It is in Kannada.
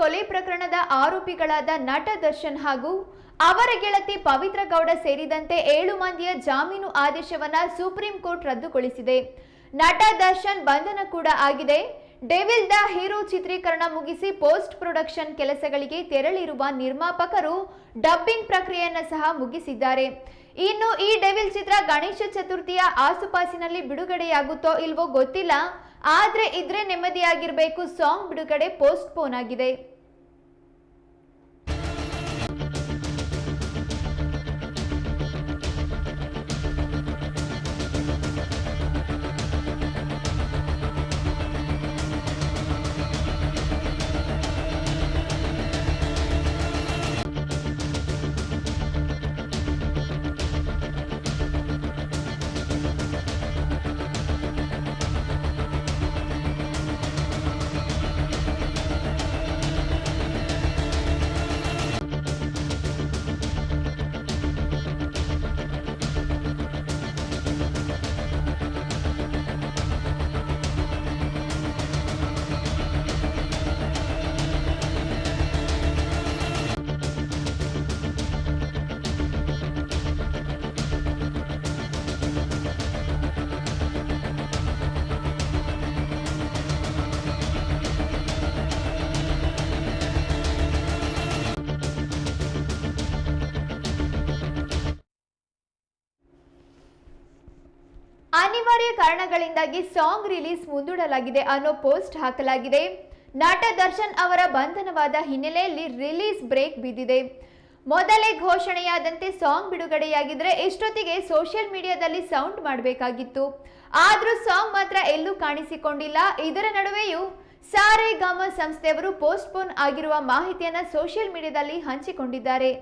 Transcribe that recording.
ಕೊಲೆ ಪ್ರಕರಣದ ಆರೋಪಿಗಳಾದ ನಟ ದರ್ಶನ್ ಹಾಗೂ ಅವರ ಗೆಳತಿ ಪವಿತ್ರ ಗೌಡ ಸೇರಿದಂತೆ ಏಳು ಮಂದಿಯ ಜಾಮೀನು ಆದೇಶವನ್ನ ಸುಪ್ರೀಂ ಕೋರ್ಟ್ ರದ್ದುಗೊಳಿಸಿದೆ. ನಟ ದರ್ಶನ್ ಬಂಧನ ಕೂಡ ಆಗಿದೆ. ಡೆವಿಲ್ ದ ಹೀರೋ ಚಿತ್ರೀಕರಣ ಮುಗಿಸಿ ಪೋಸ್ಟ್ ಪ್ರೊಡಕ್ಷನ್ ಕೆಲಸಗಳಿಗೆ ತೆರಳಿರುವ ನಿರ್ಮಾಪಕರು ಡಬ್ಬಿಂಗ್ ಪ್ರಕ್ರಿಯೆಯನ್ನು ಸಹ ಮುಗಿಸಿದ್ದಾರೆ. ಇನ್ನು ಈ ಡೆವಿಲ್ ಚಿತ್ರ ಗಣೇಶ ಚತುರ್ಥಿಯ ಆಸುಪಾಸಿನಲ್ಲಿ ಬಿಡುಗಡೆಯಾಗುತ್ತೋ ಇಲ್ವೋ ಗೊತ್ತಿಲ್ಲ. ಆದ್ರೆ ಇದ್ರೆ ನೆಮ್ಮದಿಯಾಗಿರ್ಬೇಕು ಸಾಂಗ್ ಬಿಡುಗಡೆ ಪೋಸ್ಟ್ ಪೋನ್ ಆಗಿದೆ. ಅನಿವಾರ್ಯ ಕಾರಣಗಳಿಂದಾಗಿ ಸಾಂಗ್ ರಿಲೀಸ್ ಮುಂದೂಡಲಾಗಿದೆ ಅನ್ನೋ ಪೋಸ್ಟ್ ಹಾಕಲಾಗಿದೆ. ನಟ ದರ್ಶನ್ ಅವರ ಬಂಧನವಾದ ಹಿನ್ನೆಲೆಯಲ್ಲಿ ರಿಲೀಸ್ ಬ್ರೇಕ್ ಬಿದ್ದಿದೆ. ಮೊದಲೇ ಘೋಷಣೆಯಾದಂತೆ ಸಾಂಗ್ ಬಿಡುಗಡೆಯಾಗಿದ್ರೆ ಎಷ್ಟೊತ್ತಿಗೆ ಸೋಷಿಯಲ್ ಮೀಡಿಯಾದಲ್ಲಿ ಸೌಂಡ್ ಮಾಡಬೇಕಾಗಿತ್ತು. ಆದರೂ ಸಾಂಗ್ ಮಾತ್ರ ಎಲ್ಲೂ ಕಾಣಿಸಿಕೊಂಡಿಲ್ಲ. ಇದರ ನಡುವೆಯೂ ಸಾರೆ ಗಮ ಸಂಸ್ಥೆಯವರು ಪೋಸ್ಟ್ಪೋನ್ ಆಗಿರುವ ಮಾಹಿತಿಯನ್ನ ಸೋಷಿಯಲ್ ಮೀಡಿಯಾದಲ್ಲಿ ಹಂಚಿಕೊಂಡಿದ್ದಾರೆ.